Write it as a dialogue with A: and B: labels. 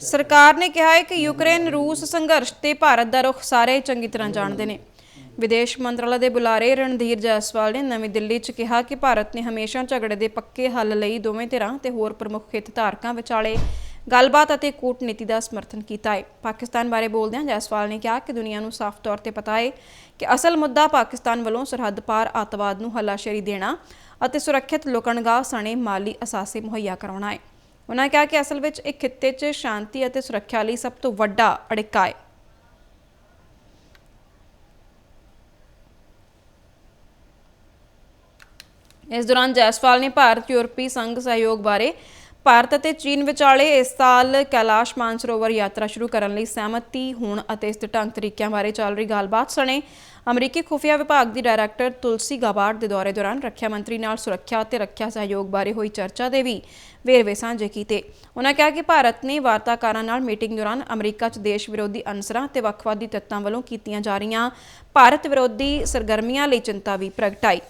A: ਸਰਕਾਰ ਨੇ ਕਿਹਾ ਹੈ ਕਿ ਯੂਕਰੇਨ, ਰੂਸ ਸੰਘਰਸ਼ ਤੇ ਭਾਰਤ ਦਾ ਰੁਖ ਸਾਰੇ ਚੰਗੀ ਤਰ੍ਹਾਂ ਜਾਣਦੇ ਨੇ। ਵਿਦੇਸ਼ ਮੰਤਰਾਲਾ ਦੇ ਬੁਲਾਰੇ ਰਣਧੀਰ ਜੈਸਵਾਲ ਨੇ ਨਵੀਂ ਦਿੱਲੀ 'ਚ ਕਿਹਾ ਕਿ ਭਾਰਤ ਨੇ ਹਮੇਸ਼ਾ ਝਗੜੇ ਦੇ ਪੱਕੇ ਹੱਲ ਲਈ ਦੋਵੇਂ ਧਿਰਾਂ ਤੇ ਹੋਰ ਪ੍ਰਮੁੱਖ ਹਿੱਤਧਾਰਕਾਂ ਵਿਚਾਲੇ ਗੱਲਬਾਤ ਅਤੇ ਕੂਟਨੀਤੀ ਦਾ ਸਮਰਥਨ ਕੀਤਾ ਹੈ। ਪਾਕਿਸਤਾਨ ਬਾਰੇ ਬੋਲਦਿਆਂ ਜੈਸਵਾਲ ਨੇ ਕਿਹਾ ਕਿ ਦੁਨੀਆ ਨੂੰ ਸਾਫ਼ ਤੌਰ ਤੇ ਪਤਾ ਹੈ ਕਿ ਅਸਲ ਮੁੱਦਾ ਪਾਕਿਸਤਾਨ ਵੱਲੋਂ ਸਰਹੱਦ ਪਾਰ ਅੱਤਵਾਦ ਨੂੰ ਹੱਲਾਸ਼ੇਰੀ ਦੇਣਾ ਅਤੇ ਸੁਰੱਖਿਅਤ ਲੁਕਣਗਾਹ ਸਣੇ ਮਾਲੀ ਅਸਾਸੇ ਮੁਹੱਈਆ ਕਰਾਉਣਾ ਹੈ। ਉਹਨਾਂ ਕਿਹਾ ਕਿ ਅਸਲ ਵਿੱਚ ਇੱਕ ਖਿੱਤੇ 'ਚ ਸ਼ਾਂਤੀ ਅਤੇ ਸੁਰੱਖਿਆ ਲਈ ਸਭ ਤੋਂ ਵੱਡਾ ਅੜਿੱਕਾ ਹੈ। ਇਸ ਦੌਰਾਨ ਜੈਸਵਾਲ ਨੇ ਭਾਰਤ ਯੂਰਪੀ ਸੰਘ ਸਹਿਯੋਗ ਬਾਰੇ ਭਾਰਤ ਅਤੇ ਚੀਨ ਵਿਚਾਲੇ ਇਸ ਸਾਲ ਕੈਲਾਸ਼ ਮਾਨਸਰੋਵਰ ਯਾਤਰਾ ਸ਼ੁਰੂ ਕਰਨ ਲਈ ਸਹਿਮਤੀ ਹੋਣ ਅਤੇ ਇਸ ਦੇ ਢੰਗ ਤਰੀਕਿਆਂ ਬਾਰੇ ਚੱਲ ਰਹੀ ਗੱਲਬਾਤ ਸਣੇ ਅਮਰੀਕੀ ਖੁਫੀਆ ਵਿਭਾਗ ਦੀ ਡਾਇਰੈਕਟਰ ਤੁਲਸੀ ਗਾਬਾਰਡ ਦੇ ਦੌਰੇ ਦੌਰਾਨ ਰੱਖਿਆ ਮੰਤਰੀ ਨਾਲ ਸੁਰੱਖਿਆ ਅਤੇ ਰੱਖਿਆ ਸਹਿਯੋਗ ਬਾਰੇ ਹੋਈ ਚਰਚਾ ਦੇ ਵੀ ਵੇਰਵੇ ਸਾਂਝੇ ਕੀਤੇ। ਉਹਨਾਂ ਕਿਹਾ ਕਿ ਭਾਰਤ ਨੇ ਵਾਰਤਾਕਾਰਾਂ ਨਾਲ ਮੀਟਿੰਗ ਦੌਰਾਨ ਅਮਰੀਕਾ 'ਚ ਦੇਸ਼ ਵਿਰੋਧੀ ਅਨਸਰਾਂ ਤੇ ਵੱਖਵਾਦੀ ਤੱਤਾਂ ਵੱਲੋਂ ਕੀਤੀਆਂ ਜਾ ਰਹੀਆਂ ਭਾਰਤ ਵਿਰੋਧੀ ਸਰਗਰਮੀਆਂ ਲਈ ਚਿੰਤਾ ਵੀ ਪ੍ਰਗਟਾਈ।